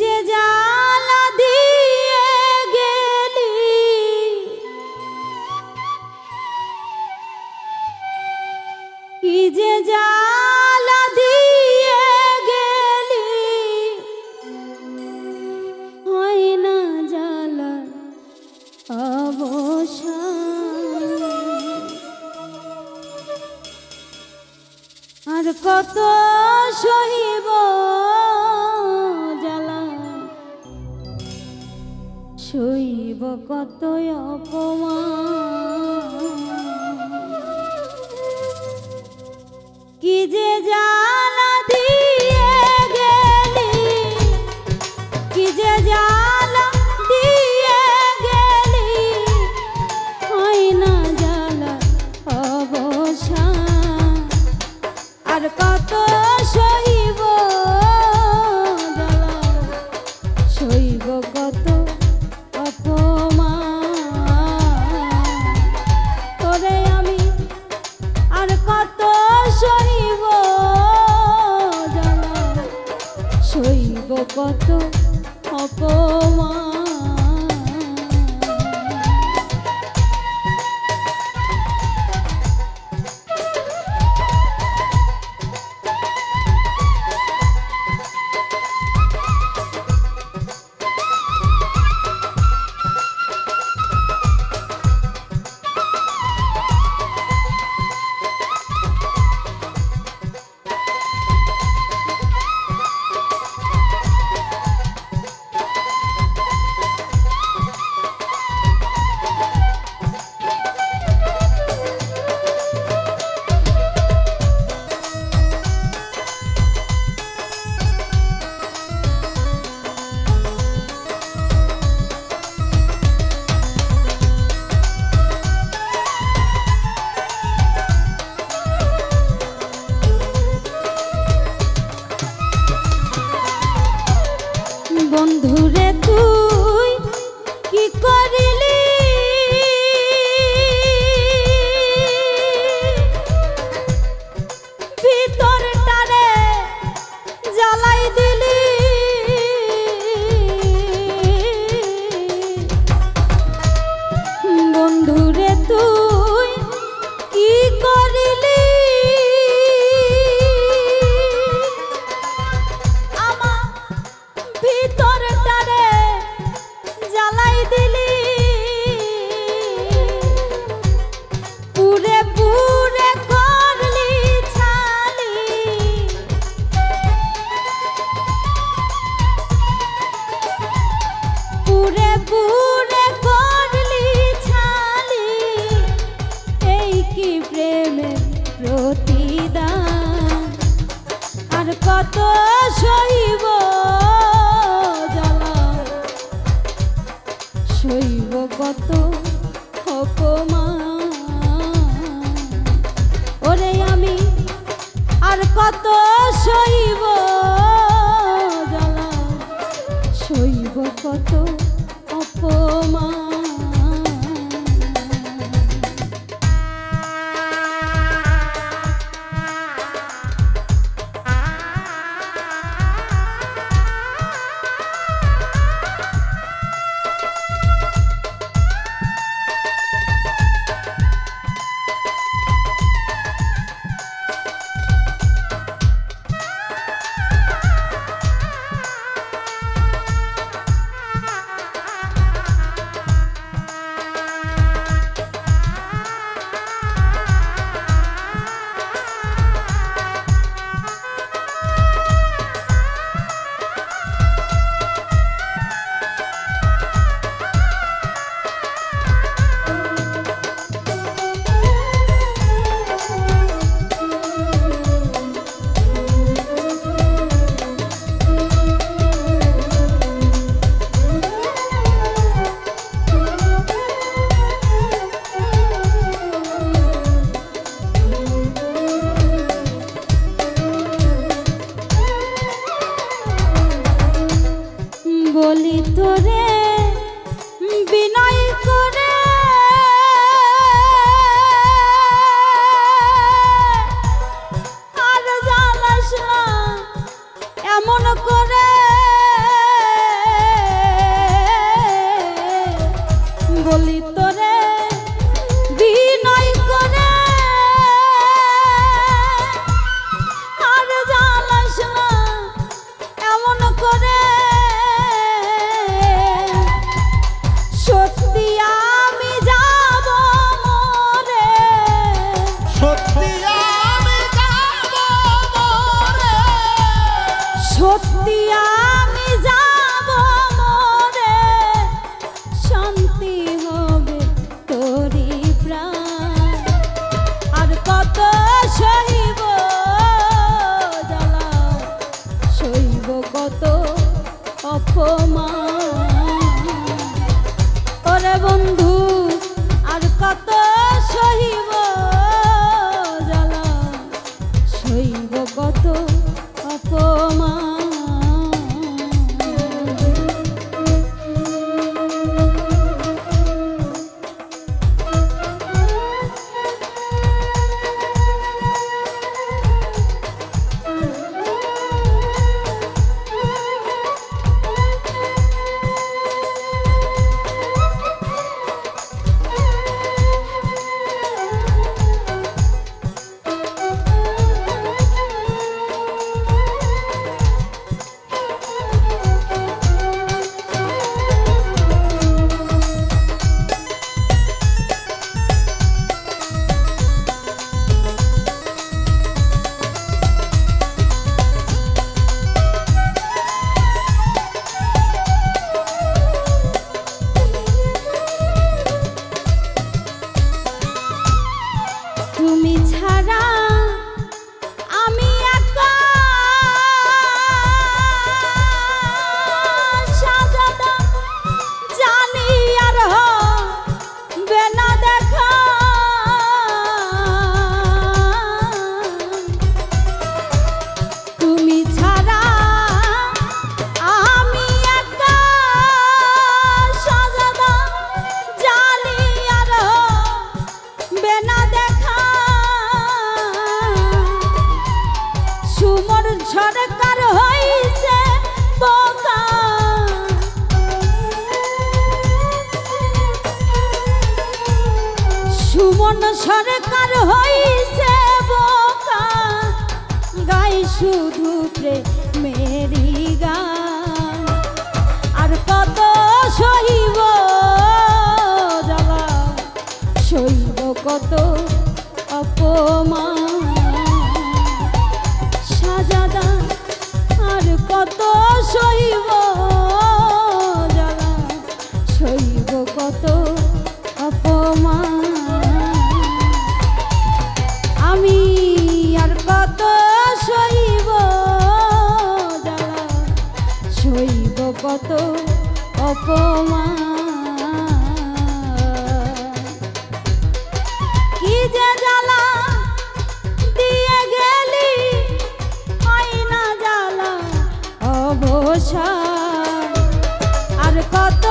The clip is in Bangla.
যে জালা দিয়ে গেলি। কি যে জালা দিয়ে গেলি। হয় না জালার অবসান। আর কত সহি জীব কত কি যে জানা দিয়ে গেলি কি যে জানা মধুরে যত সইব বলি তোরে বিনয় করে সরকার হইছে বোকা। গাই শুধু মেরি গান। আর কত সহিব জ্বালা সহিব কত অপমান। বসা আর কত